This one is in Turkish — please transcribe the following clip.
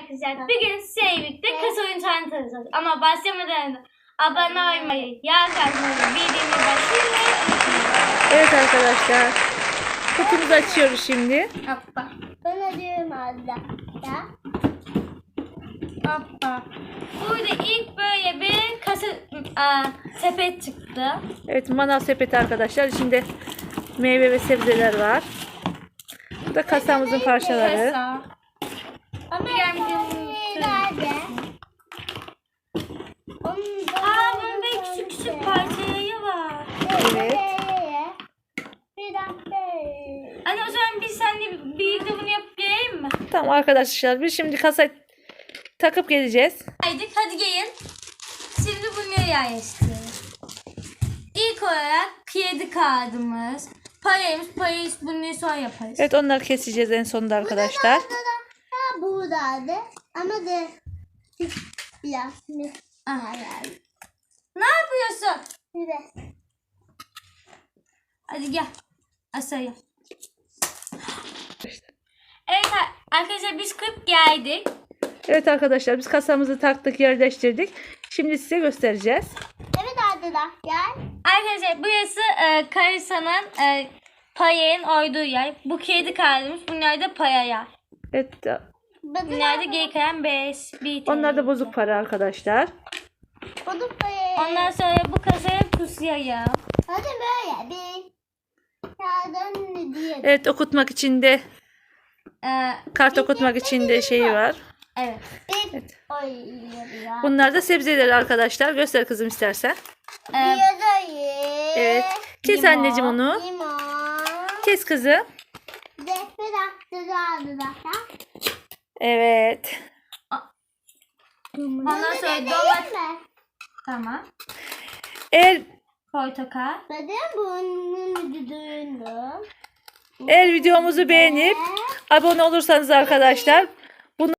Arkadaşlar bugün sizlerle birlikte kasa oyun tane tanıtacağız. Ama başlamadan önce abone olmayı, yağ kazmayı, bildiğini başlamayı. Evet arkadaşlar. Kutumuzu açıyoruz şimdi. Hoppa. Ben arıyorum abla. Ya. Hoppa. Burada ilk böyle bir kasa aa, sepet çıktı. Evet manav sepeti arkadaşlar. İçinde meyve ve sebzeler var. Bu da kasamızın parçaları. Kasa. Şey nerede? Da Aa bunun da küçük küçük parçaları var. Evet. Anne o zaman biz seninle birlikte bunu yapıp mi? Tamam arkadaşlar biz şimdi kasayı takıp geleceğiz. Haydi hadi gelin. Şimdi bunu yerleştirelim. İlk olarak kredi kartımız, paramız, parayı bunu sonra yaparız. Evet onları keseceğiz en sonunda arkadaşlar. Ha buradaydı. Ama de biraz ne? Aha. Ne yapıyorsun? Biraz. Hadi gel. Asaya. Evet arkadaşlar biz kırıp geldik. Evet arkadaşlar biz kasamızı taktık yerleştirdik. Şimdi size göstereceğiz. Evet arkadaşlar. Arkadaşlar burası e, Karisa'nın e, payın olduğu yer. Bu kredi kartımız. Bunlar da paya yer. Evet Bunlar da geri kalan 5, 1 TL. onlar da bozuk para arkadaşlar. Bozuk parayı. Ondan sonra bu kasaya pusuyayım. Hadi böyle bir. Diye. Evet okutmak için de Ee, kart okutmak için de şeyi var. evet. Bir. Oy ya. Bunlar da sebzeler arkadaşlar. Göster kızım istersen. Ee. Evet. Kes Limon. anneciğim onu. Limon. Kes kızım. Defter attı arkadaşlar. Evet. ondan sonra domates. Tamam. Eğer Portakal. Bakın bunun düdüğünü. eğer videomuzu beğenip abone olursanız arkadaşlar